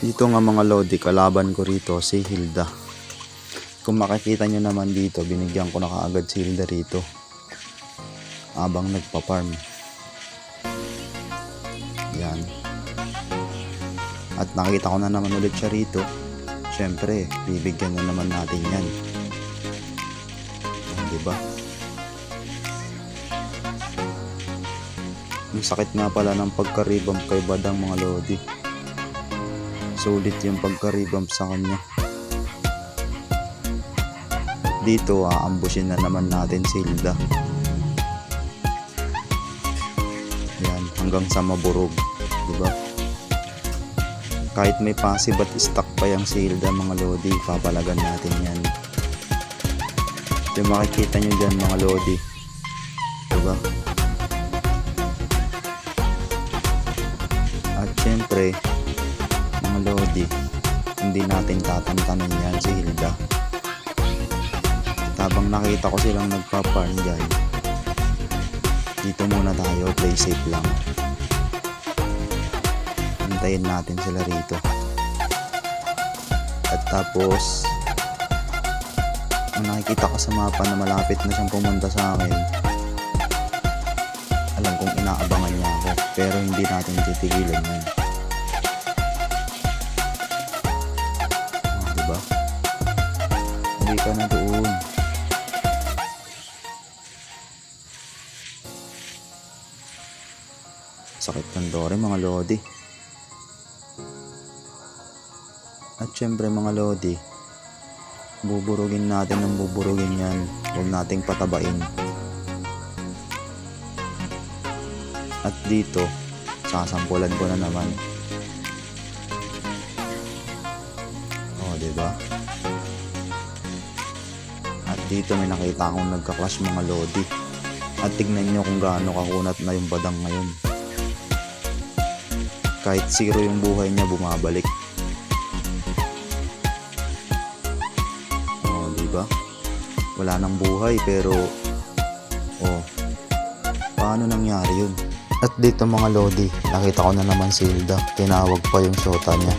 Dito nga mga Lodi, kalaban ko rito si Hilda. Kung makikita nyo naman dito, binigyan ko na kaagad si Hilda rito. Abang nagpa-farm. Yan. At nakita ko na naman ulit siya rito. Siyempre, bibigyan na naman natin yan. Yan, diba? Ang sakit nga pala ng pagkaribam kay Badang mga Lodi. Sulit yung pagkaribam sa kanya. Dito, aambusin na naman natin si Hilda. Yan, hanggang sa maburog. Diba? Kahit may passive at stock pa yung si Hilda mga Lodi, papalagan natin yan. Yung makikita nyo dyan mga Lodi. Diba? At syempre, Lodi, hindi natin tatantanin yan si Hilda. Habang nakita ko silang nagpa-farm dyan, dito muna tayo, play safe lang. Antayin natin sila rito. At tapos, ang nakikita ko sa mapa na malapit na siyang pumunta sa akin, alam kong inaabangan niya ako, pero hindi natin titigilan yun. Hindi ka na doon. Sakit ng dore mga lodi. At syempre mga lodi, buburugin natin ng buburugin yan. Huwag nating patabain. At dito, sasampulan ko na naman. Oh, 'di ba? At dito may nakita akong nagka-clash mga lodi. At tignan nyo kung gaano kakunat na yung badang ngayon. Kahit zero yung buhay niya, bumabalik. Oh, 'di ba? Wala nang buhay pero oh, paano nangyari yun? At dito mga Lodi, nakita ko na naman si Hilda. Tinawag pa yung shota niya.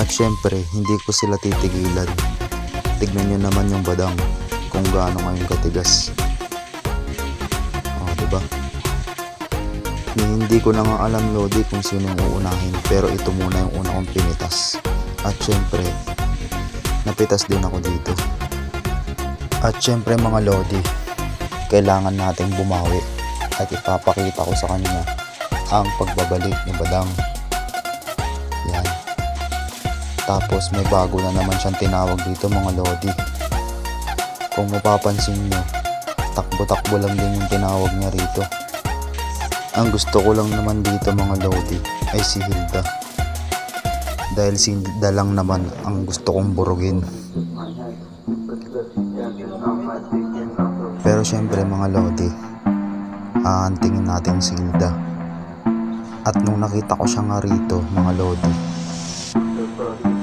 At syempre, hindi ko sila titigilan. Tignan nyo naman yung badang kung gaano ngayon katigas. Oh, diba? Hindi ko na nga alam Lodi kung sino yung uunahin pero ito muna yung una kong pinitas. At syempre, napitas din ako dito. At syempre mga Lodi, kailangan nating bumawi at ipapakita ko sa kanya ang pagbabalik ni Badang. Yan. Tapos may bago na naman siyang tinawag dito mga Lodi. Kung mapapansin nyo, takbo-takbo lang din yung tinawag niya rito. Ang gusto ko lang naman dito mga Lodi ay si Hilda. Dahil si Hilda lang naman ang gusto kong burugin. Pero syempre mga Lodi, aantingin natin si Hilda. At nung nakita ko siya nga rito, mga Lodi,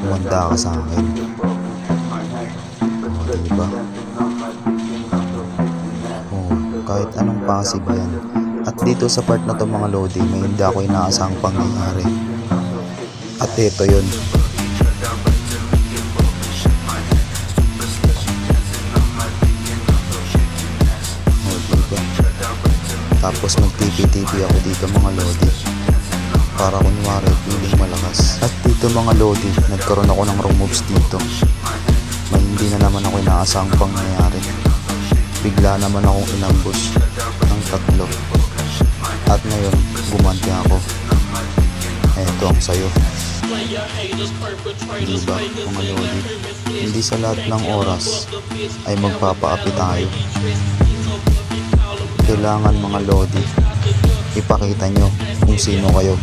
umanda ka sa akin. O, diba? Kahit anong possible yan. At dito sa part na to mga Lodi, may hindi ako inaasang pangyayari. At ito yun. Tapos mag-TV-TV ako dito mga Lodi. Para kunwari feeling malakas. At dito mga Lodi, nagkaroon ako ng wrong moves dito. May hindi na naman ako inaasang pangyayari. Bigla naman akong inambush ng tatlo. At ngayon, gumanti ako. Eto ang sayo. Diba, mga Lodi? Hindi sa lahat ng oras ay magpapaapi tayo kailangan mga Lodi ipakita nyo kung sino kayo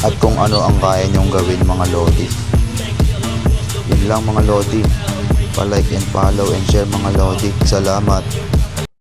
at kung ano ang kaya nyong gawin mga Lodi yun lang mga Lodi pa-like and follow and share mga Lodi salamat